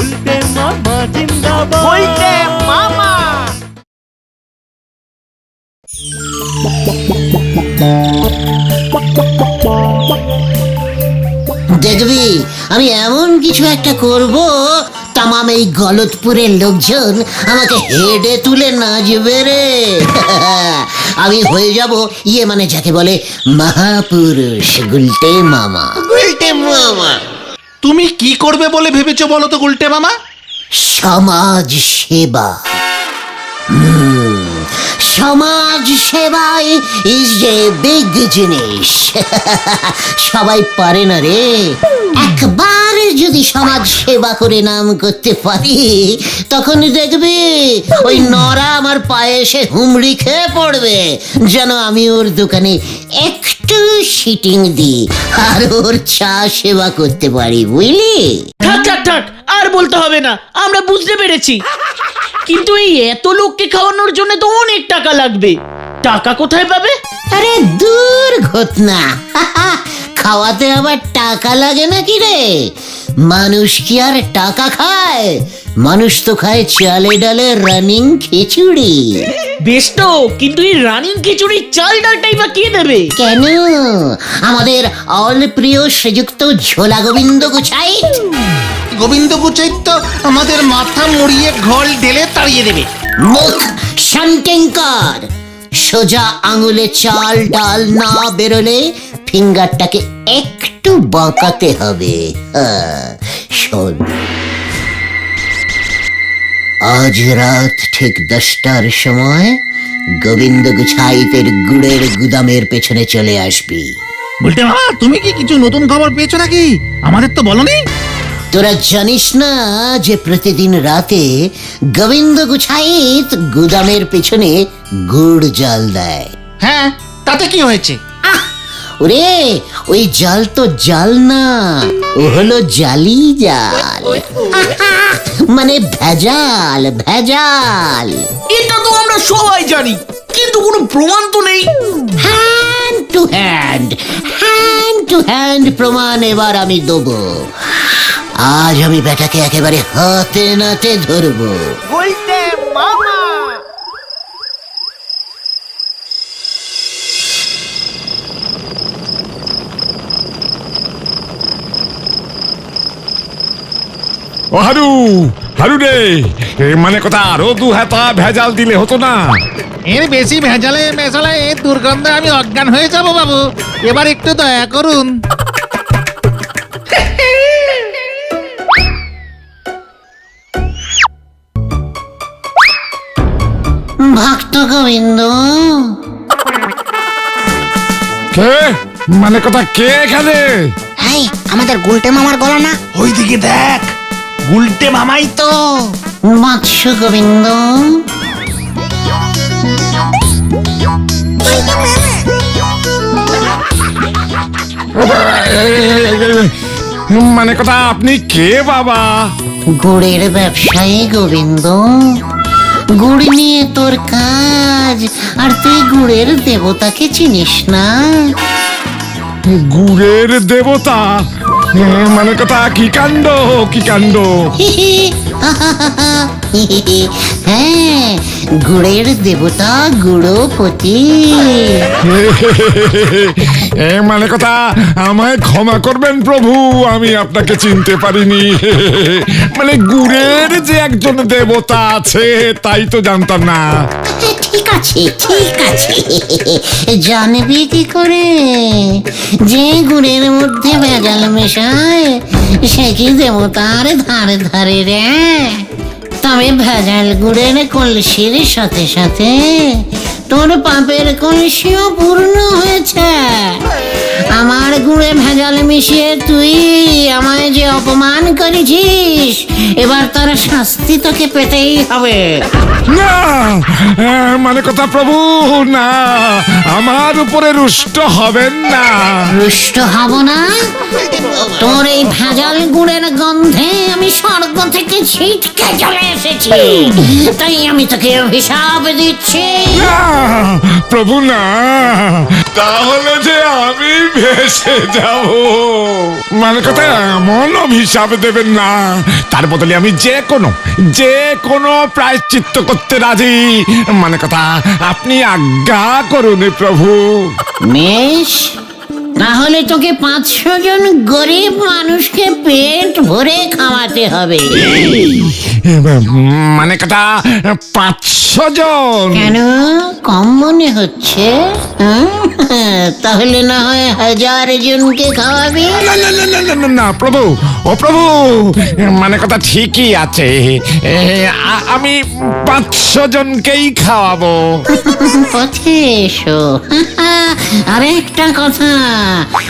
উল্টে মামা জিন্দাবাদ বলতে মামা দেখবি আমি এমন কিছু একটা করব তামাম এই গলতপুরের লোকজন আমাকে হেডে তুলে নাচবে রে। আমি হয়ে যাব ইয়ে মানে যাকে বলে মহাপুরুষ গুলটে মামা। গুলটে মামা। তুমি কি করবে বলে ভেবেছো বলো তো, উল্টে মামা? সমাজ সেবা। সমাজ সেবাই ইজ এ বিগ জিনিস সবাই পারে না রে। একবার যদি সমাজ সেবা করে নাম করতে পারি তখন দেখবি ওই নরা আমার পায়ে এসে হুমড়ি খেয়ে পড়বে। যেন আমি ওর দোকানে একটু সিটিং দিই আর ওর চা সেবা করতে পারি বুঝলি? থাক থাক থাক আর বলতে হবে না আমরা বুঝতে পেরেছি। কিন্তু এই এত লোককে খাওয়ানোর জন্য তো অনেক টাকা লাগবে। টাকা কোথায় পাবে? আরে দূর ঘটনা। খাওয়াতে আবার টাকা লাগে নাকি রে? মানুষ কি আর টাকা খায়? মানুষ তো খায় চালে ডালে রানিং খিচুড়ি। বেশ তো কিন্তু এই রানিং খিচুড়ির চাল ডালটাই বা কে দেবে? কেন? আমাদের অল প্রিয় শ্রীযুক্ত ঝোলা গোবিন্দ গুছাই। গোবিন্দ গুচাইত আমাদের মাথা মুড়িয়ে ঘল ঢেলে তাড়িয়ে দেবে। মুখ শান্তিঙ্কর সোজা আঙুলে চাল ডাল না বেরোলে ফিঙ্গারটাকে একটু বাঁকাতে হবে। হ্যাঁ, শোন। আজ রাত ঠিক দশটার সময় গোবিন্দ গুছাইতের গুড়ের গুদামের পেছনে চলে আসবি। উল্টে মামা তুমি কি কিছু নতুন খবর পেয়েছ নাকি? আমাদের তো বলনি তোরা জানিস না যে প্রতিদিন রাতে গোবিন্দ গুছাইত গুদামের পেছনে গুড় জাল দেয়? হ্যাঁ তাতে কি হয়েছে? ওরে ওই জাল তো জাল না ও হলো জালি জাল। মানে ভেজাল ভেজাল। এটা তো আমরা সবাই জানি কিন্তু কোনো প্রমাণ তো নেই। Hand to hand hand to hand প্রমাণ এবার আমি দেবো। আজ আমি বেটাকে একেবারে হাতে নাতে ধরবো। ও হারু হারু রে। এ মানে কথা আরও দু হাতা ভেজাল দিলে হতো না। এর বেশি ভেজালে মেশালে এই দুর্গন্ধে আমি অজ্ঞান হয়ে যাব বাবু। এবার একটু দয়া করুন। ভক্ত গোবিন্দ। কে? মানে কথা কে এখানে? এই আমাদের গুলটে মামার গলা না? ওইদিকে দেখ। উল্টে মামাই তো। মৎস্য গোবিন্দ মানে কথা আপনি কে বাবা? গুড়ের ব্যবসায়ী গোবিন্দ। গুড় নিয়ে তোর কাজ আর তুই গুড়ের দেবতাকে চিনিস না। গুড়ের দেবতা? মানে কথা কি কাণ্ড কি কাণ্ড? হ্যাঁ গুড়ের দেবতা গুড়পতি। এ মানে কথা আমায় ক্ষমা করবেন প্রভু আমি আপনাকে চিনতে পারিনি। মানে গুড়ের যে একজন দেবতা আছে তাই তো জানতাম না। ঠিক আছে ঠিক আছে। জানবি কি করে? যে গুড়ের মধ্যে ভেজাল মেশায় সে কি দেবতার ধারে ধারে রে। তবে ভেজাল গুড়ের কলসির সাথে সাথে তোর পাপের কলসিও পূর্ণ হয়েছে। আমার গুড়ে ভেজাল মিশিয়ে তুই আমায় যে অপমান করেছিস এবার তার শাস্তি তোকে পেতেই হবে। না মানে কথা প্রভু না আমার উপরে রুষ্ট হবেন না। রুষ্ট হব না? তোর এই ভেজাল গুড়ের গন্ধে আমি স্বর্গ থেকে ছিটকে চলে এসেছি। তাই আমি তোকে অভিশাপ দিচ্ছি। প্রভু না। তাহলে যে আমি ভেসে যাব। মানে কথা এমন অভিশাপ দেবেন না। তার বদলে আমি যে কোনো যে কোনো প্রায়শ্চিত্ত করতে রাজি। মানে কথা, আপনি আজ্ঞা করুন প্রভু। বেশ তাহলে তোকে পাঁচশো জন গরিব মানুষকে পেট ভরে খাওয়াতে হবে। মানে কথা পাঁচশো জন কেন? কম মনে হচ্ছে? তাহলে না হয় হাজার জনকে খাওয়াবি? না না না না না না না প্রভু ও প্রভু মানে কথা ঠিকই আছে। আমি পাঁচশো জনকেই খাওয়াবো। পথে এসো। আর একটা কথা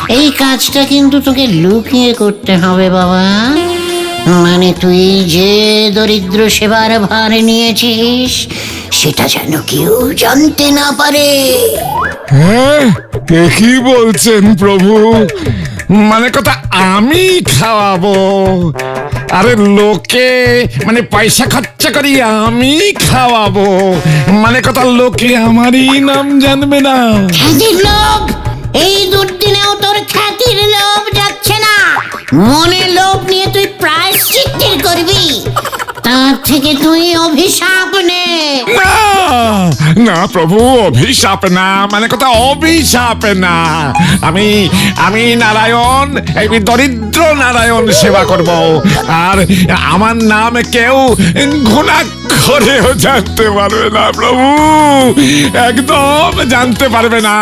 এই কাজটা কিন্তু তোকে লুকিয়ে করতে হবে বাবা। মানে তুই যে দরিদ্র সেবার ভার নিয়েছিস সেটা যেন কেউ জানতে না পারে। হ্যাঁ কি বলছেন প্রভু? মানে কথা আমি খাওয়াবো। আরে লোকে মানে পয়সা খরচা করি আমি খাওয়াবো। মানে কথা লোকে আমারই নাম জানবে না। লোভ! এই দুর্দিনেও তোর খ্যাতির লোভ যাচ্ছে না। মনে লোভ নিয়ে তুই প্রায়শ্চিত্তের করবি। তার থেকে তুই অভিশাপ নে। না প্রভু অভিশাপ না মানে কথা অভিশাপ না। আমি আমি নারায়ণ এই দরিদ্র নারায়ণ সেবা করব। আর আমার নাম কেউ ঘোনা করেও জানতে পারবে না প্রভু। একদম জানতে পারবে না।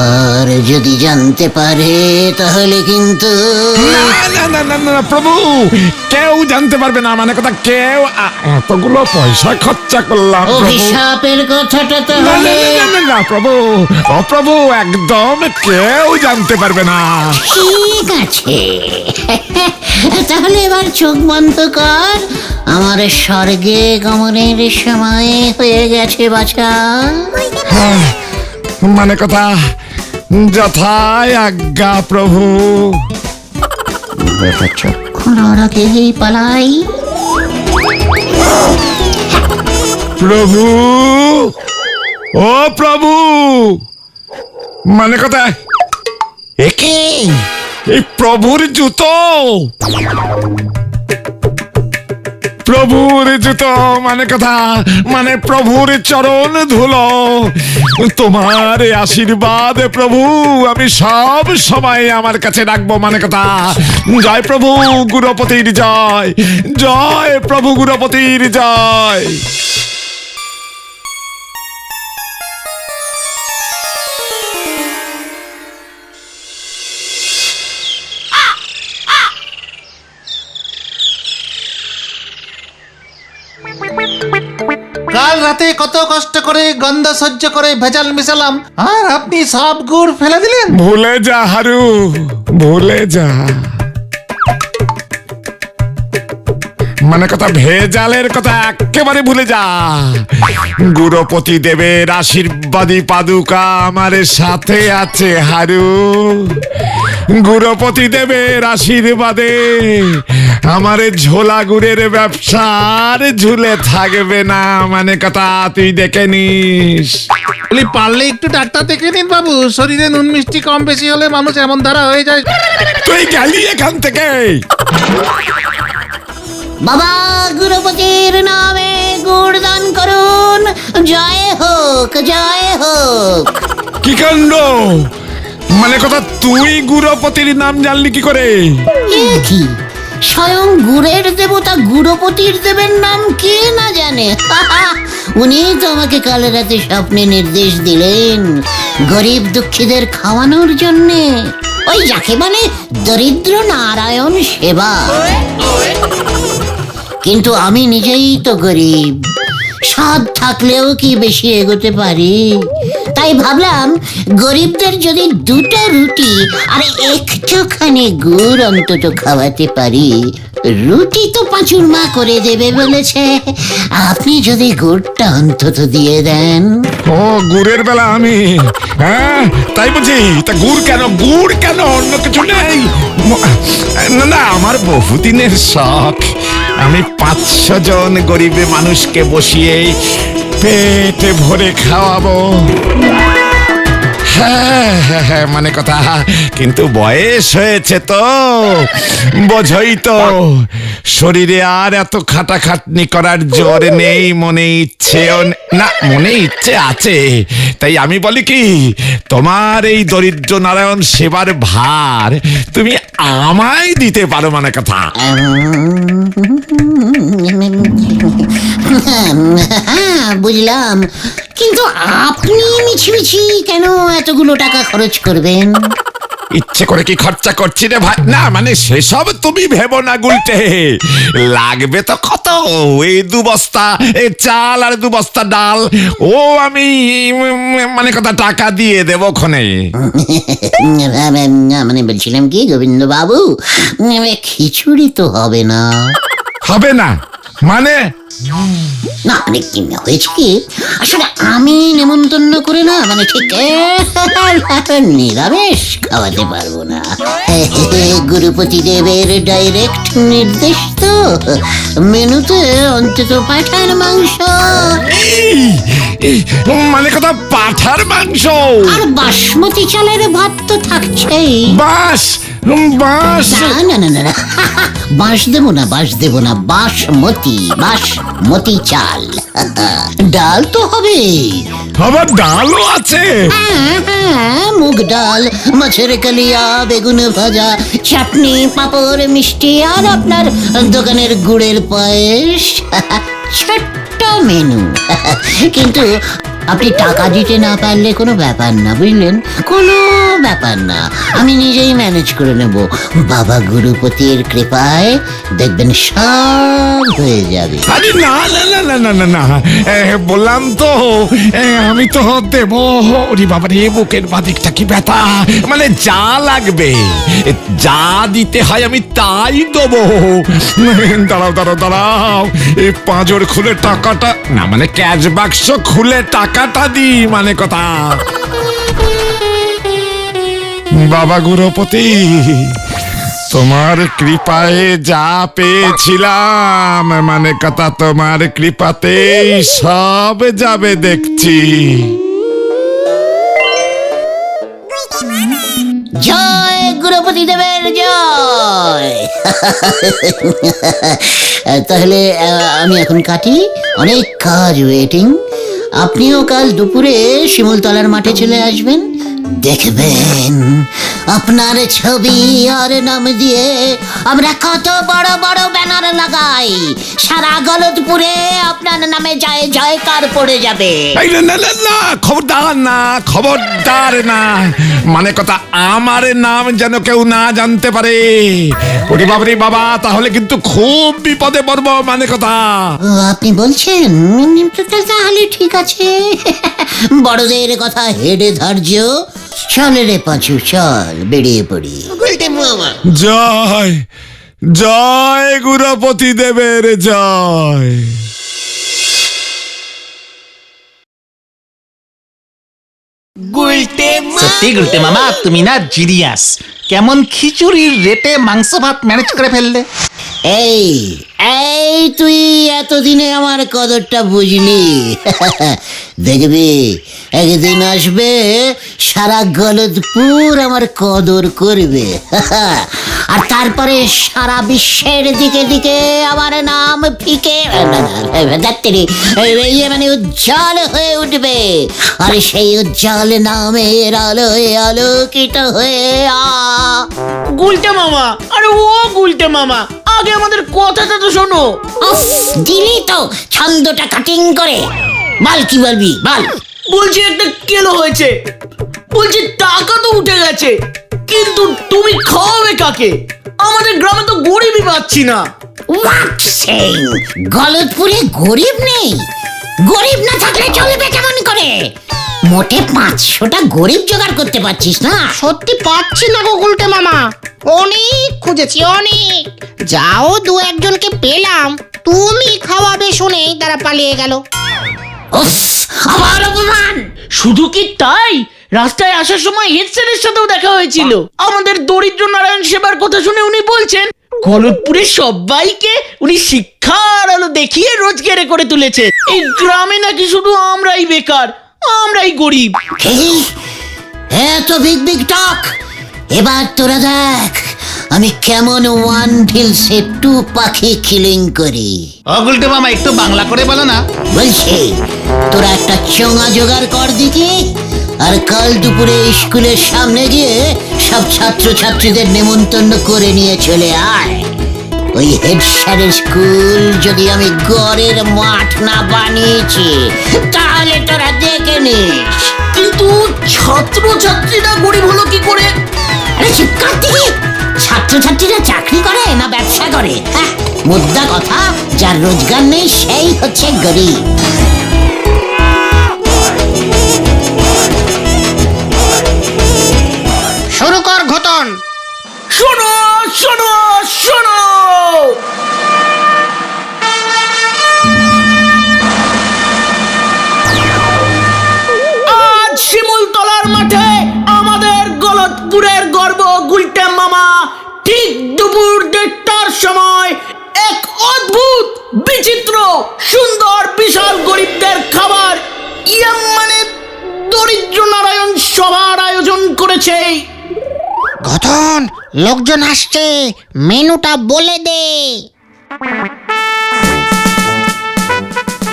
আর যদি জানতে পারে তাহলে কিন্তু না না না না প্রভু কেউ জানতে পারবে না মানে কথা কেউ এতগুলো পয়সা খরচা করলাম অভিশাপের কথাটা না, না, প্রভু ও প্রভু একদম কেউ জানতে পারবে না। ঠিক আছে। তাহলে এবার চোখ বন্ধ কর। আমার স্বর্গে গমনের সময় হয়ে গেছে বাছা। হ্যাঁ, মানে কথা যথায় আজ্ঞা প্রভু। পালাই। প্রভু ও প্রভু! মানে কথা? একে? এই প্রভুর জুতো! প্রভুর জুতো মানে কথা? মানে প্রভুর চরণ ধুলো। তোমার আশীর্বাদ প্রভু, আমি সব সময় আমার কাছে রাখব মানে কথা? জয় প্রভু, গুরপতির জয়। জয় প্রভু, গুরপতির জয়। রাতে কত কষ্ট করে গন্ধ সহ্য করে ভেজাল মিশালাম। আর আপনি সব গুড় ফেলে দিলেন। ভুলে যা, হারু, ভুলে যা। মানে কথা ভেজালের কথা একেবারে ভুলে যা। গুরুপতি দেবের আশীর্বাদী পাদুকা আমার সাথে আছে, হারু। গুরুপতি দেবের আশীর্বাদে আমার ঝোলা গুড়ের ব্যবসার ঝুলে থাকবে না মানে কথা তুই দেখে নিস। বলি পারলে একটু ডাক্তার দেখে নিন বাবু শরীরে নুন মিষ্টি কম বেশি হলে মানুষ এমন ধারা হয়ে যায়। তুই গেলি এখান থেকে। বাবা গুরুপতির নামে গুড় দান করুন। জয় হোক জয় হোক। কি কাণ্ড? মানে কথা তুই গুরুপতির নাম জানলি কি করে? কি? স্বয়ং গুড়ের দেবতা গুরুপতির দেবের নাম কে না জানে? উনি তো আমাকে কাল রাতে স্বপ্নে নির্দেশ দিলেন গরিব দুঃখীদের খাওয়ানোর জন্যে। ওই যাকে বলে দরিদ্র নারায়ণ সেবা। কিন্তু আমি নিজেই তো গরিব। স্বাদ থাকলেও কি বেশি এগোতে পারি? তাই ভাবলাম গরিবদের যদি দুটো রুটি আর একটুখানি গুড় অন্তত খাওয়াতে পারি। রুটি তো পাঁচুর মা করে দেবে বলেছে। আপনি যদি গুড়টা অন্তত দিয়ে দেন। ও, গুড়ের বেলা আমি। হ্যাঁ তাই বুঝি? তা গুড় কেন? গুড় কেন? অন্য কিছু নেই। না না, আমার বহুদিনের শখ। আমি পাঁচশো জন গরিবে মানুষকে বসিয়ে পেটে ভরে খাওয়াবো। হ্যাঁ হ্যাঁ, হ্যাঁ, মানে কথা। কিন্তু বয়স হয়েছে তো। বোঝই তো। শরীরে আর এত খাটাখাটনি করার জোর নেই মনে ইচ্ছেও না মনে ইচ্ছে আছে। তাই আমি বলি কি তোমার এই দরিদ্র নারায়ণ সেবার ভার তুমি আমায় দিতে পারো মানে কথা। হ্যাঁ বুঝলাম। কিন্তু আপনি মিছি মিছি কেন এতগুলো টাকা খরচ করবেন? ইচ্ছে করে কি খরচা করছি রে ভাই? না মানে সেসব তুমি ভেবো না গুলটে। লাগবে তো কত? এই দু বস্তা এই চাল আর দু বস্তা ডাল। ও আমি মানে কথা টাকা দিয়ে দেবো ক্ষণে মানে বলছিলাম কি গোবিন্দ বাবু খিচুড়ি তো হবে না। হবে না? মানে না মানে কি হয়েছে কি? আসলে আমি নেমন্তন্ন করে না মানে ঠিক নিরামিষ খাওয়াতে পারব না। গুরুপতি দেবের ডাইরেক্ট নির্দেশ তো। মেনুতে অন্তত পাঠার মাংস। মানে কথা পাঠার মাংস। আর বাসমতি চালের ভাত তো থাকছেই। বাস বাস না না না বাঁশ দেবো না বাঁশ দেবো না বাসমতি বাসমতি চাল। ডাল তো হবে। আবার ডালও আছে। মুগ ডাল মাছের কালিয়া বেগুন ভাজা চাটনি পাঁপড় মিষ্টি আর আপনার দোকানের গুড়ের পায়েস। ছোট্ট মেনু। কিন্তু আপনি টাকা দিতে না পারলে কোনো ব্যাপার না বুঝলেন? কোনো ব্যাপার না। আমি নিজেই ম্যানেজ করে নেব। বাবা গুরুপতির কৃপায় দেখবেন সব হয়ে যাবে। না না না না না না এ, বললাম তো এ, আমি তো দেব। ওরে বাবা রে বুকের বাদিকটা কি ব্যথা? মানে যা লাগবে এ, যা দিতে হয় আমি তাই দেবো। দাঁড়াও দাঁড়াও দাঁড়াও। এই পাঁজর খুলে টাকাটা না মানে ক্যাশ বাক্স খুলে টাকাটা মানে কথা। বাবা গুরুপতি, তোমার কৃপায় যা পেয়েছিলাম মানে কথা তোমার কৃপাতেই সব যাবে দেখছি। জয় গুরুপতি দেবের জয়। তাহলে আমি এখন কাটি অনেক কাজ ওয়েটিং আপনিও কাল দুপুরে শিমুলতলার মাঠে চলে আসবেন? দেখবেন আপনার ছবি আর নাম দিয়ে আমরা কত বড় বড় ব্যানার লাগাই। সারা গলদপুরে আপনার নামে জয় জয়কার পড়ে যাবে। এই না না না না খবরদার না খবরদার না। মানে কথা আমার নাম যেন কেউ না জানতে পারে। ওরে বাবা রে বাবা তাহলে কিন্তু খুব বিপদে পড়ব মানে কথা। ও, আপনি বলছেন? উম, তা- তা- তাহলে ঠিক আছে। বড়দের কথা হেডে ধার্য চল রে পাঁচু চল বেরিয়ে পড়ি। জয় জয় গুরুপতি দেবের জয়। সত্যি গুলতে মামা তুমি না জিরিয়াস। কেমন খিচুড়ির রেটে মাংস ভাত ম্যানেজ করে ফেললে। এই এই তুই এতদিনে আমার কদরটা বুঝলি দেখবি একদিন আসবে সারা গলদপুর আমার কদর করবে। আর তারপরে সারা বিশ্বের দিকে দিকে আমার নাম ফিকে ধ্যাত্তেরি, ইয়ে মানে উজ্জ্বল হয়ে উঠবে। আর সেই উজ্জ্বল নামের আলোয় আলোকিত হয়ে আ গুলটে মামা আরে ও গুলটে মামা। আগে আমাদের কথাটা তো শোনো। দিলি তো ছন্দটা কাটিং করে। বল কি বলবি? বল। বলছি একটা কেলো হয়েছে। বলছি টাকা তো উঠে গেছে। কিন্তু তুমি খাওয়াবে কাকে? আমাদের গ্রামে তো গরিবই পাচ্ছি না। হোয়াট সেইং গলতপুরে গরিব নেই? গরিব না থাকলে চলবে কেমন করে? মোটে পাঁচশোটা গরিব জোগাড় করতে পারছিস না? সত্যি পাচ্ছি না গো গুলটে মামা। অনেক খুঁজেছি অনেক। যাও দু একজনকে পেলাম। তুমি খাওয়াবে শুনেই তারা পালিয়ে গেল। উফ আবার অপমান! শুধু কি তাই? রাস্তায় আসার সময় হেড স্যারের সাথেও দেখা হয়েছিল। আমাদের দরিদ্র নারায়ণ সেবার কথা শুনে উনি বলছেন গলতপুরের সবাইকে উনি শিক্ষার আলো দেখিয়ে রোজগারে করে তুলেছে। এই গ্রামে নাকি শুধু আমরাই বেকার আমরাই গরিব। এত বিগ বিগ টক। এবার তোরা দেখ আমি কেমন ওয়ান ঢিলসে টু পাখি কিলিং করি। অগুলটে মামা একটু বাংলা করে বলো না। বলছি তোরা একটা চোঙা জোগাড় কর দিকে আর কাল দুপুরে স্কুলের সামনে গিয়ে সব ছাত্র ছাত্রীদের নেমন্তন্ন করে নিয়ে চলে আয়। ওই হেড স্যারের স্কুল যদি আমি গড়ের মাঠ না বানিয়েছি তাহলে তোরা দেখে নিস। কিন্তু ছাত্র ছাত্রীরা গরিব হলো কি করে? আরে চুপ কর দিকে ছাত্রছাত্রীরা চাকরি করে না ব্যবসা করে? হ্যাঁ মুদ্রা কথা যার রোজগার নেই সেই হচ্ছে গরিব। অদ্ভুত বিচিত্র সুন্দর বিশাল গরিবদের খাবার। ইয়াম মানে দরিদ্র নারায়ণ সভার আয়োজন করেছে। ঘটন লোকজন আসছে। মেনুটা বলে দে।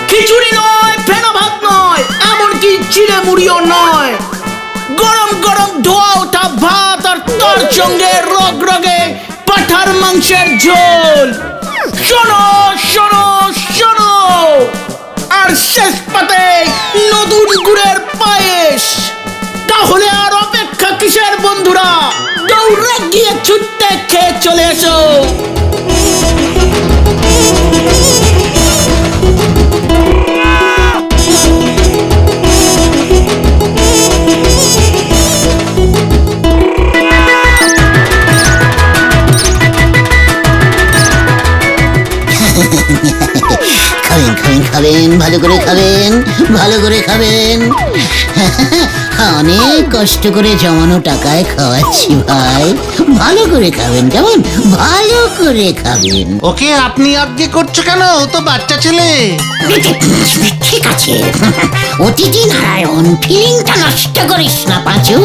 খিচুড়ি নয় ফেনা ভাত নয় এমনকি চিড়ে মুড়িও নয়। গরম গরম ধোয়া ওঠা ভাত আর তার সঙ্গে রগ রগে পাঠার মাংসের ঝোল। শোনো শোনো শোনো। আর শেষ পাতে নতুন গুড়ের পায়েস। তাহলে আর অপেক্ষা কিসের বন্ধুরা? দৌড়ে গিয়ে ছুটতে খেয়ে চলে এসো। কষ্ট করে জমানো টাকায় খাওয়াচ্ছি ভাই। ভালো করে খাবেন কেমন? ভালো করে খাবেন। ওকে আপনি আজ্ঞে করছ কেন? ও তো বাচ্চা ছেলে। ঠিক আছে। অতিথি নারায়ণ ফিলিংটা নষ্ট করিস না পাঁচু।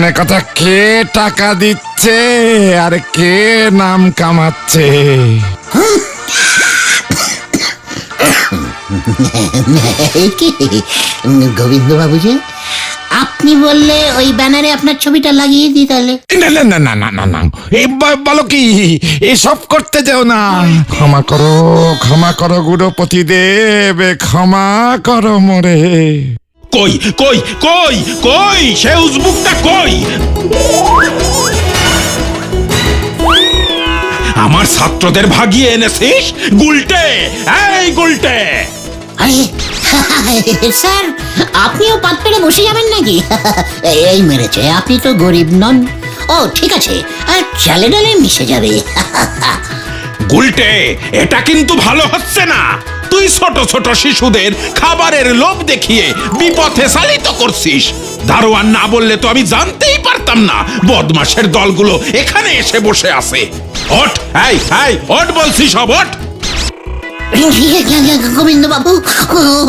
মানে কথা কে টাকা দিচ্ছে আর কে নাম কামাচ্ছে? গোবিন্দ বাবু যে আপনি বললে ওই ব্যানারে আপনার ছবিটা লাগিয়ে দিই তাহলে। না না না না না না না। বলো কি? এসব করতে যাও না। ক্ষমা করো ক্ষমা করো গুরুপতি দেব ক্ষমা করো মোরে। কই কই কই কই সে উজবুকটা কই? আমার ছাত্রদের ভাগিয়ে এনেছিস? গুলটে এই গুলটে। স্যার আপনিও পাত পেরে বসে যাবেন নাকি? এই মেরেছে আপনি তো গরিব নন। ও ঠিক আছে আর চালে ডালে মিশে যাবে। গুলটে এটা কিন্তু ভালো হচ্ছে না। তুই ছোট ছোট শিশুদের খাবারের লোভ দেখিয়ে বিপথে চালিত করছিস। দারোয়ান না বললে তো আমি জানতেই পারতাম না বদমাসের দলগুলো এখানে এসে বসে আছে। ওঠ এই এই ওঠ বলছি সব ওঠ। গোবিন্দ বাবু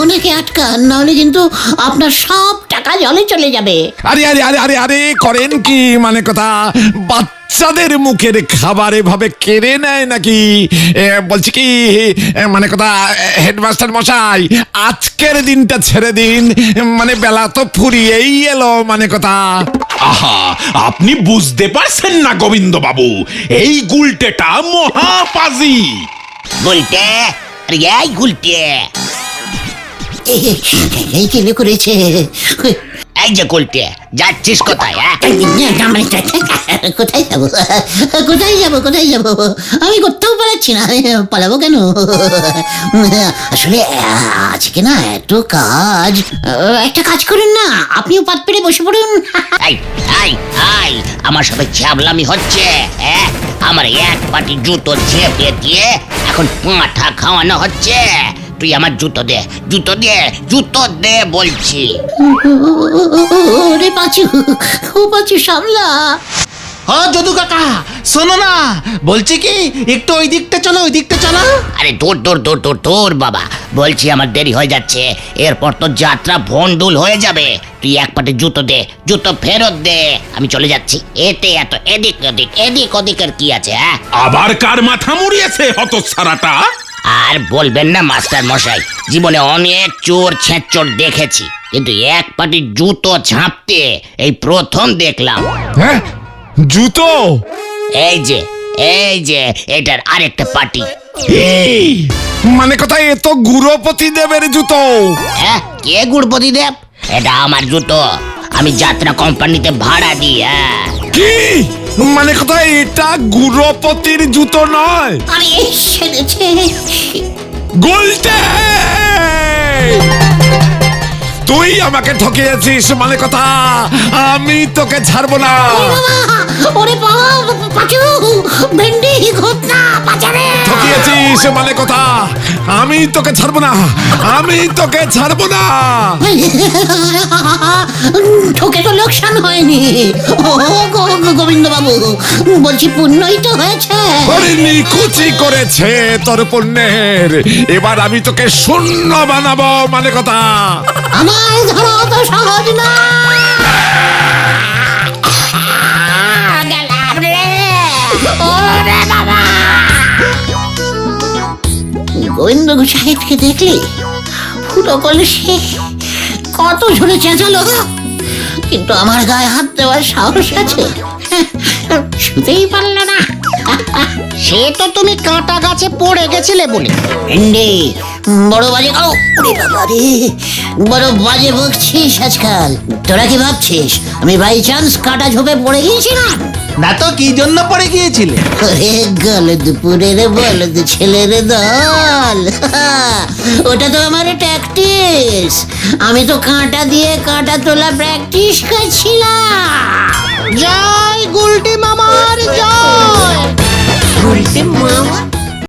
অনেকে আটকান নাহলে কিন্তু আপনার সব টাকা জলে চলে যাবে। আরে আরে আরে আরে আরে করেন কি মানে কথা? বাচ্চাদের মুখের খাবার এভাবে কেড়ে নেয় নাকি বলছি কি মানে কথা হেডমাস্টার মশাই আজকের দিনটা ছেড়ে দিন মানে বেলা তো ফুরিয়েই এলো মানে কথা আহা আপনি বুঝতে পারছেন না গোবিন্দ বাবু এই গুলটেটা মহাপাজি গুলটে এই গুলটে এই কেলে করেছে এই যে গুলটে যাচ্ছিস কোথায় কোথায় যাব? কোথায় যাব? কোথায় যাব? আমি কোথাও পালাচ্ছি না। পালাবো কেন? আসলে আজকে না এত কাজ। একটা কাজ করুন না আপনিও পাত পেরে বসে পড়ুন। আমার সাথে ছ্যাবলামি হচ্ছে হ্যাঁ? আমার এক পাটি জুতো ঝেপে দিয়ে এখন পাঁঠা খাওয়ানো হচ্ছে। তুই আমার জুতো দে জুতো দে জুতো দে বলছি। ওরে পাচু ও পাচু সামলা। হ যদু কাকা শোনো না বলছি কি একটু ওই দিকটা চলো ওই দিকটা চলো। আরে দূর দূর দূর দূর দূর বাবা। বলছি আমার দেরি হয়ে যাচ্ছে এরপর তো যাত্রা ভন্ডুল হয়ে যাবে। তুই এক পাটি জুতো দে জুতো ফেরত দে। আমি চলে যাচ্ছি এতে এত এদিক ওদিক এদিক ওদিকের কি আছে হ্যাঁ? আবার কার মাথা মুড়িয়েছে হতচ্ছাড়াটা? আর বলবেন না মাস্টার মশাই জীবনে অনেক চোর ছেঁচোর দেখেছি কিন্তু এক পাটি জুতো ঝাঁপতে এই প্রথম দেখলাম। হ্যাঁ জুতো? এই যে এই যে এটার আরেকটা পাটি। এই মানে কথা এ তো গুরুপতি দেবের জুতো? হ্যাঁ কে গুড়পতি দেব? এটা আমার জুতো। আমি যাত্রা কোম্পানিতে ভাড়া দিই হ্যাঁ। কি? মানে কথা এটা গুরুপতির জুতো নয়। আরে সেরেছে গুলটে! তুই আমাকে ঠকিয়েছিস মানে কথা। আমি তোকে ছাড়বো না। ওরে বাবা পাচু ভেন্ডি ঘটনা বাজারে ঠকিয়েছিস মানে কথা। আমি তোকে ছাড়বো না। আমি তোকে ছাড়বো না। ঠকে তো লোকসান হয়নি। ও গোবিন্দ বাবু বলছি পুণ্যই তো হয়েছে। নিকুচি করেছে তোর পুণ্যের। এবার আমি তোকে শূন্য বানাবো মানে কথা। আমার ধরা তো সহজ না গেলাম রে। ওরে বাবা। গোবিন্দ সাহেবকে দেখলি ফুটো কলসে কত ঝরে চেঁচালো কিন্তু আমার গায়ে হাত দেওয়ার সাহস আছে শুতেই পারল না সে তো তুমি কাঁটা গাছে পড়ে গেছিলে বলে বড় বাজে ও ওরে বাবা রে বড় বাজে বকছিস আজকাল। তোরা কি ভাবছিস আমি বাই চান্স কাটা ঝোপে পড়ে গিয়েছিলাম? না তো কি জন্য পড়ে গিয়েছিলে? ওরে গলদপুরের বলদ ছেলের দল। ওটা তো আমার ট্যাকটিস আমি তো কাঁটা দিয়ে কাঁটা তোলা প্র্যাকটিস করছিলাম। জয় গুলটি মামার জয়। উল্টে মামা?